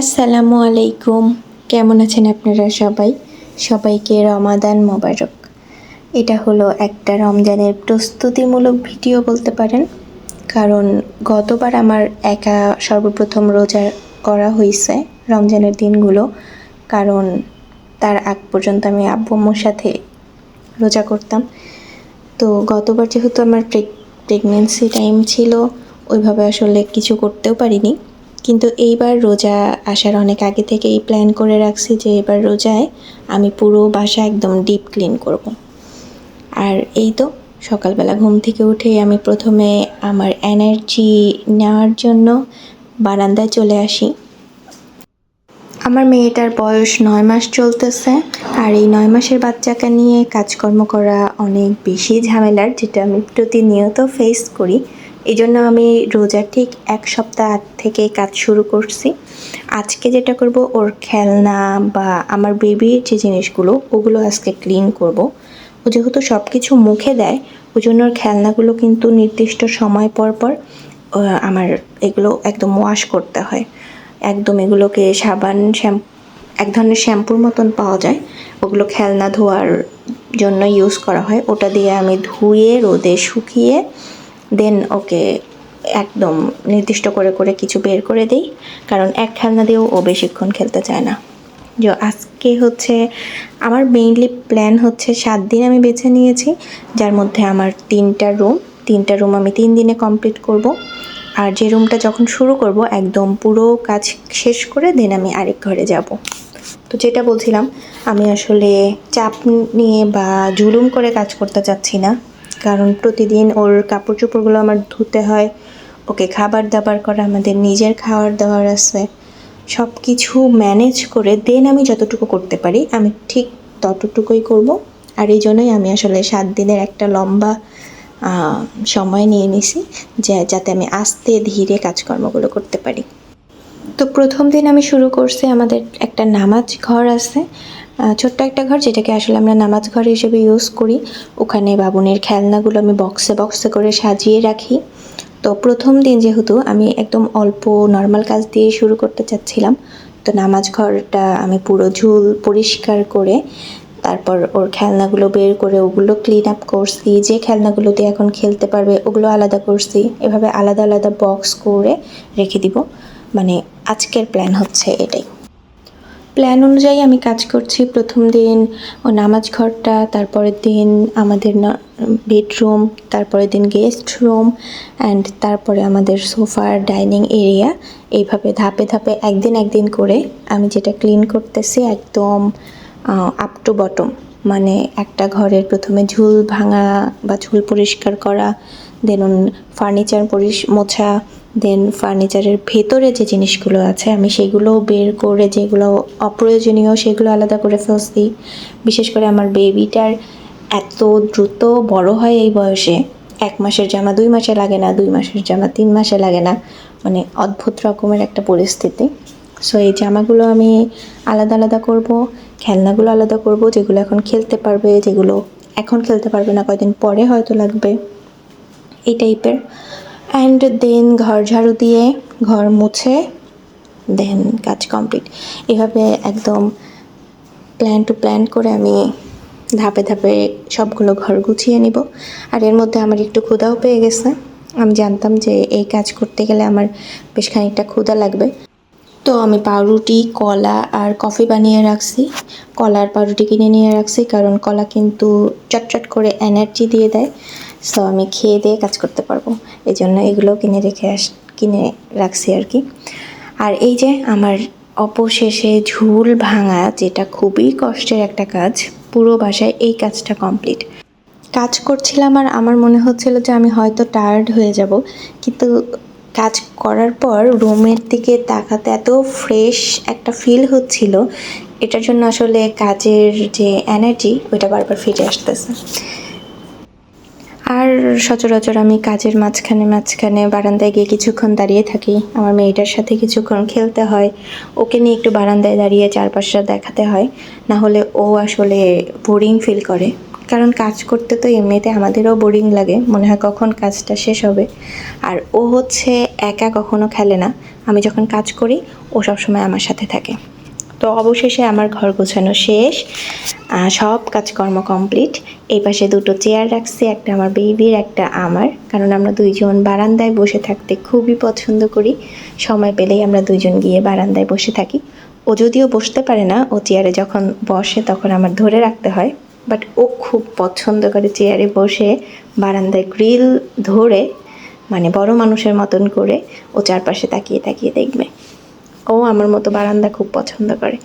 আসসালামু আলাইকুম। কেমন আছেন আপনারা সবাই? সবাইকে রমাদান মোবারক। এটা হলো একটা রমজানের প্রস্তুতিমূলক ভিডিও বলতে পারেন। কারণ গতবার আমার একা সর্বপ্রথম রোজা করা হয়েছে রমজানের দিনগুলো। কারণ তার আগ পর্যন্ত আমি আব্বু সাথে রোজা করতাম। তো গতবার যেহেতু আমার প্রেগনেন্সি টাইম ছিল, ওইভাবে আসলে কিছু করতেও পারিনি। কিন্তু এইবার রোজা আসার অনেক আগে থেকেই প্ল্যান করে রাখছি যে এবার রোজায় আমি পুরো বাসা একদম ডিপ ক্লিন করব। আর এই তো সকালবেলা ঘুম থেকে উঠে আমি প্রথমে আমার এনার্জি নেওয়ার জন্য বারান্দায় চলে আসি আমার মেয়েটার বয়স নয় মাস চলতেছে আর এই নয় মাসের বাচ্চাকে নিয়ে কাজকর্ম করা অনেক বেশি ঝামেলার, যেটা আমি প্রতিনিয়ত ফেস করি এই জন্য আমি রোজা ঠিক এক সপ্তাহ থেকে কাজ শুরু করছি। আজকে যেটা করব, ওর খেলনা বা আমার বেবির যে জিনিসগুলো, ওগুলো আজকে ক্লিন করব। ও যেহেতু সব কিছু মুখে দেয় ওই জন্য ওর খেলনাগুলো কিন্তু নির্দিষ্ট সময় পর পর আমার এগুলো একদম ওয়াশ করতে হয়। একদম এগুলোকে সাবান শ্যাম্পু এক ধরনের শ্যাম্পুর মতন পাওয়া যায়। ওগুলো খেলনা ধোয়ার জন্য ইউজ করা হয়। ওটা দিয়ে আমি ধুয়ে, রোদে শুকিয়ে দেন ওকে একদম নির্দিষ্ট করে করে কিছু বের করে দিই, কারণ এক খেলনা দিয়েও ও বেশিক্ষণ খেলতে চায় না। যে, আজকে হচ্ছে আমার মেইনলি প্ল্যান হচ্ছে সাত দিন আমি বেছে নিয়েছি, যার মধ্যে আমার তিনটা রুম তিনটা রুম আমি তিন দিনে কমপ্লিট করব। আর যে রুমটা যখন শুরু করব, একদম পুরো কাজ শেষ করে দেন আমি আরেক ঘরে যাব। তো যেটা বলছিলাম, আমি আসলে চাপ নিয়ে বা জুলুম করে কাজ করতে চাচ্ছি না। কারণ প্রতিদিন ওর কাপড় চোপড়গুলো আমার ধুতে হয়। ওকে খাবার দাবার করা, আমাদের নিজের খাওয়ার দাওয়ার আছে। সব কিছু ম্যানেজ করে দেন আমি যতটুকু করতে পারি, আমি ঠিক ততটুকুই করব। আর এই জন্যই আমি আসলে সাত দিনের একটা লম্বা সময় নিয়ে নিছি যে, যাতে আমি আস্তে ধীরে কাজকর্মগুলো করতে পারি। তো প্রথম দিন আমি শুরু করছি, আমাদের একটা নামাজ ঘর আছে। ছোট্ট একটা ঘর যেটাকে আসলে আমরা নামাজ ঘর হিসেবে ইউজ করি। ওখানে বাবুনের খেলনাগুলো আমি বক্সে বক্সে করে সাজিয়ে রাখি। তো প্রথম দিন যেহেতু আমি একদম অল্প নর্মাল কাজ দিয়ে শুরু করতে চাচ্ছিলাম, তো নামাজ ঘরটা আমি পুরো ঝুল পরিষ্কার করে তারপর ওর খেলনাগুলো বের করে ওগুলো ক্লিন আপ করছি। যে খেলনাগুলো দিয়ে এখন খেলতে পারবে ওগুলো আলাদা করছি। এভাবে আলাদা আলাদা বক্স করে রেখে দিব। মানে আজকের প্ল্যান হচ্ছে এটাই। প্ল্যান অনুযায়ী আমি কাজ করছি। প্রথম দিন ও নামাজ ঘরটা, তারপরের দিন আমাদের বেডরুম তারপরের দিন গেস্ট রুম অ্যান্ড তারপরে আমাদের সোফার ডাইনিং এরিয়া এইভাবে ধাপে ধাপে একদিন একদিন করে আমি যেটা ক্লিন করতেছি একদম আপ টু বটম মানে একটা ঘরের প্রথমে ঝুল ভাঙা বা ঝুল পরিষ্কার করা দেন ফার্নিচার পরিস মোছা দেন ফার্নিচারের ভেতরে যে জিনিসগুলো আছে, আমি সেগুলো বের করে, যেগুলো অপ্রয়োজনীয় সেগুলো আলাদা করে ফেলছি। বিশেষ করে আমার বেবিটার এত দ্রুত বড় হয় এই বয়সে। এক মাসের জামা দুই মাসে লাগে না, দুই মাসের জামা তিন মাসে লাগে না। মানে অদ্ভুত রকমের একটা পরিস্থিতি। সো এই জামাগুলো আমি আলাদা আলাদা করব, খেলনাগুলো আলাদা করব, যেগুলো এখন খেলতে পারবে, যেগুলো এখন খেলতে পারবে না, কয়দিন পরে হয়তো লাগবে। এই টাইপের অ্যান্ড দেন ঘর ঝাড়ু দিয়ে ঘর মুছে দেন কাজ কমপ্লিট এভাবে একদম প্ল্যান টু প্ল্যান করে আমি ধাপে ধাপে সবগুলো ঘর গুছিয়ে নিব। আর এর মধ্যে আমার একটু ক্ষুধাও পেয়ে গেছে। আমি জানতাম যে এই কাজ করতে গেলে আমার বেশ খানিকটা ক্ষুধা লাগবে। তো আমি পাউরুটি, কলা আর কফি বানিয়ে রাখছি। কলা আর পাউরুটি কিনে নিয়ে রাখছি, কারণ কলা কিন্তু চটচট করে এনার্জি দিয়ে দেয়। সো আমি খেয়ে দিয়ে কাজ করতে পারব। এই জন্য এগুলো কিনে রেখে আস, কিনে রাখছি আর কি। আর এই যে আমার অবশেষে ঝুল ভাঙা, যেটা খুবই কষ্টের একটা কাজ, পুরো বাসায় এই কাজটা কমপ্লিট। কাজ করছিলাম আর আমার মনে হচ্ছিল যে আমি হয়তো টায়ার্ড হয়ে যাব, কিন্তু কাজ করার পর রুমের দিকে তাকাতে এত ফ্রেশ একটা ফিল হচ্ছিল, এটার জন্য আসলে কাজের যে এনার্জি ওইটা বারবার ফিরে আসতেছে। আর সচরাচর আমি কাজের মাঝখানে মাঝখানে বারান্দায় গিয়ে কিছুক্ষণ দাঁড়িয়ে থাকি। আমার মেয়েটার সাথে কিছুক্ষণ খেলতে হয়। ওকে নিয়ে একটু বারান্দায় দাঁড়িয়ে চারপাশটা দেখাতে হয়। না হলে ও আসলে বোরিং ফিল করে। কারণ কাজ করতে তো এমনিতে আমাদেরও বোরিং লাগে। মনে হয় কখন কাজটা শেষ হবে। আর ও হচ্ছে একা কখনো খেলে না। আমি যখন কাজ করি, ও সবসময় আমার সাথে থাকে। তো অবশেষে আমার ঘর গোছানো শেষ সব কাজকর্ম কমপ্লিট। এই পাশে দুটো চেয়ার রাখছি, একটা আমার বেবির, একটা আমার। কারণ আমরা দুইজন বারান্দায় বসে থাকতে খুবই পছন্দ করি। সময় পেলেই আমরা দুইজন গিয়ে বারান্দায় বসে থাকি। ও যদিও বসতে পারে না, ও চেয়ারে যখন বসে তখন আমার ধরে রাখতে হয়। বাট ও খুব পছন্দ করে চেয়ারে বসে, বারান্দায় গ্রিল ধরে মানে বড় মানুষের মতন করে ও চারপাশে তাকিয়ে তাকিয়ে দেখবে। ও আমার মতো বারান্দা খুব পছন্দ করে।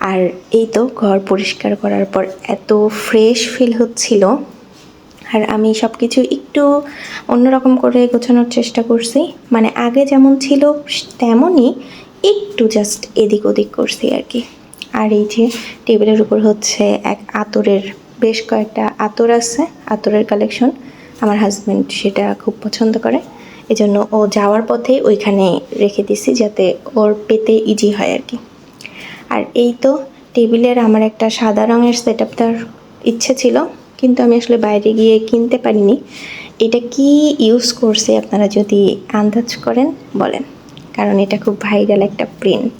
আর এই তো ঘর পরিষ্কার করার পর এত ফ্রেশ ফিল হচ্ছিল। আর আমি সব কিছু একটু অন্যরকম করে গোছানোর চেষ্টা করছি। মানে আগে যেমন ছিল, তেমনই একটু জাস্ট এদিক ওদিক করছি আর কি। আর এই যে টেবিলের উপর হচ্ছে এক আতরের, বেশ কয়েকটা আতর আছে, আতরের কালেকশন আমার হাজব্যান্ড সেটা খুব পছন্দ করে। এজন্য ও যাওয়ার পথে ওইখানে রেখে দিছি যাতে ওর পেতে ইজি হয় আর কি। আর এই তো টেবিলের আমার একটা সাদা রঙের সেট আপটার ইচ্ছে ছিল, কিন্তু আমি আসলে বাইরে গিয়ে কিনতে পারিনি। এটা কি ইউজ করছে আপনারা যদি আন্দাজ করেন, বলেন। কারণ এটা খুব ভাইরাল একটা প্রিন্ট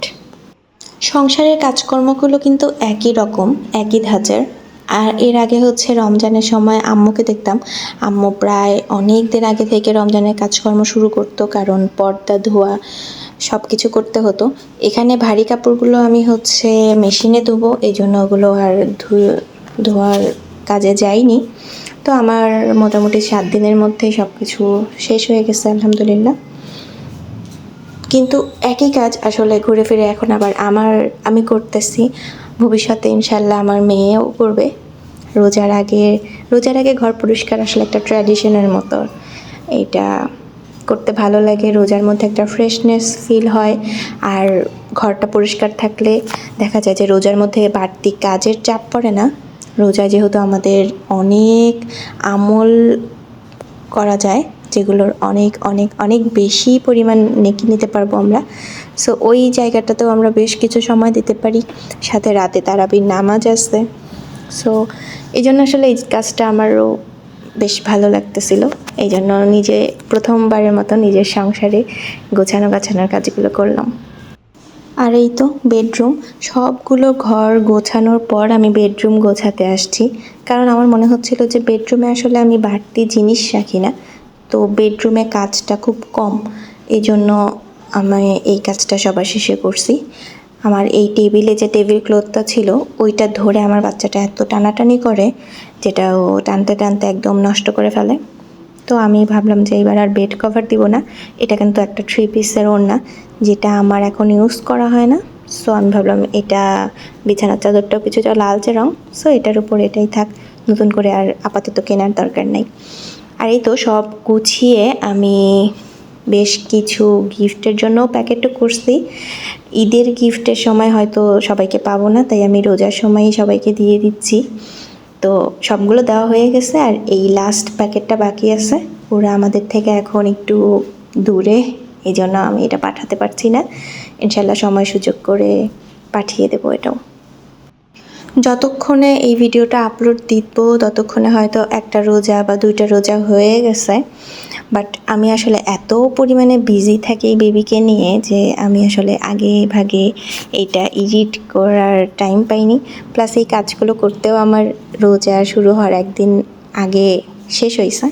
সংসারের কাজকর্মগুলো কিন্তু একই রকম, একই ধাঁচের। আর এর আগে হচ্ছে রমজানের সময় আম্মুকে দেখতাম। আম্মু প্রায় অনেক দিন আগে থেকে রমজানের কাজকর্ম শুরু করতো, কারণ পর্দা, ধোয়া সব কিছু করতে হতো। এখানে ভারী কাপড়গুলো আমি হচ্ছে মেশিনে ধুবো, এই জন্য ওগুলো আর ধুয়ে ধোয়ার কাজে যাইনি। তো আমার মোটামুটি সাত দিনের মধ্যেই সব কিছু শেষ হয়ে গেছে, আলহামদুলিল্লাহ। কিন্তু একই কাজ আসলে ঘুরে ফিরে এখন আবার আমার, আমি করতেছি। ভবিষ্যতে ইনশাল্লাহ আমার মেয়েও করবে। রোজার আগে রোজার আগে ঘর পরিষ্কার আসলে একটা ট্র্যাডিশনের মতো। এটা করতে ভালো লাগে, রোজার মধ্যে একটা ফ্রেশনেস ফিল হয়। আর ঘরটা পরিষ্কার থাকলে দেখা যায় যে রোজার মধ্যে বাড়তি কাজের চাপ পড়ে না। রোজা যেহেতু আমাদের অনেক আমল করা যায় যেগুলোর অনেক অনেক অনেক বেশি পরিমাণ নেকি নিতে পারব আমরা। সো ওই জায়গাটাতেও আমরা বেশ কিছু সময় দিতে পারি। সাথে রাতে তারাবির নামাজ আসছে সো এই জন্য আসলে এই কাজটা আমারও বেশ ভালো লাগতেছিল। এই জন্য নিজে প্রথমবারের মতো নিজের সংসারে গোছানো গাছানোর কাজগুলো করলাম। আর এই তো বেডরুম। সবগুলো ঘর গোছানোর পর আমি বেডরুম গোছাতে আসছি। কারণ আমার মনে হচ্ছিল যে বেডরুমে আসলে আমি বাড়তি জিনিস রাখি না। তো বেডরুমে কাজটা খুব কম। এই জন্য আমি এই কাজটা সবার শেষে করছি। আমার এই টেবিলে যে টেবিল ক্লথটা ছিল, ওইটা ধরে আমার বাচ্চাটা এত টানাটানি করে যেটা ও টানতে টানতে একদম নষ্ট করে ফেলে। তো আমি ভাবলাম যে এবার আর বেড কভার দিব না, এটা কিন্তু একটা থ্রি পিসের ওড়না, যেটা আমার এখন ইউজ করা হয় না। সো আমি ভাবলাম এটা বিছানার চাদরটাও কিছুটা লালচে রং সো এটার উপর এটাই থাক। নতুন করে আর আপাতত কেনার দরকার নেই। আর এই তো সব গুছিয়ে আমি বেশ কিছু গিফটের জন্য প্যাকেটও করছি। ঈদের গিফটের সময় হয়তো সবাইকে পাবো না, তাই আমি রোজার সময়ই সবাইকে দিয়ে দিচ্ছি। তো সবগুলো দেওয়া হয়ে গেছে আর এই লাস্ট প্যাকেটটা বাকি আছে। ওরা আমাদের থেকে এখন একটু দূরে এই জন্য আমি এটা পাঠাতে পারছি না। ইনশাল্লাহ সময় সুযোগ করে পাঠিয়ে দেবো এটাও। যতক্ষণে এই ভিডিওটা আপলোড দিব, ততক্ষণে হয়তো একটা রোজা বা দুইটা রোজা হয়ে গেছে। বাট আমি আসলে এত পরিমাণে বিজি থাকি বেবিকে নিয়ে যে আমি আসলে আগে ভাগে এইটা এডিট করার টাইম পাইনি। প্লাস এই কাজগুলো করতেও আমার রোজা শুরু হওয়ার একদিন আগে শেষ হয়েছে।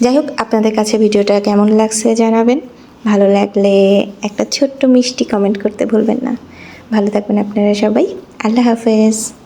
যাই হোক, আপনাদের কাছে ভিডিওটা কেমন লাগছে জানাবেন। ভালো লাগলে একটা ছোট্ট মিষ্টি কমেন্ট করতে ভুলবেন না। ভালো থাকবেন আপনারা সবাই। আল্লাহ হাফেজ।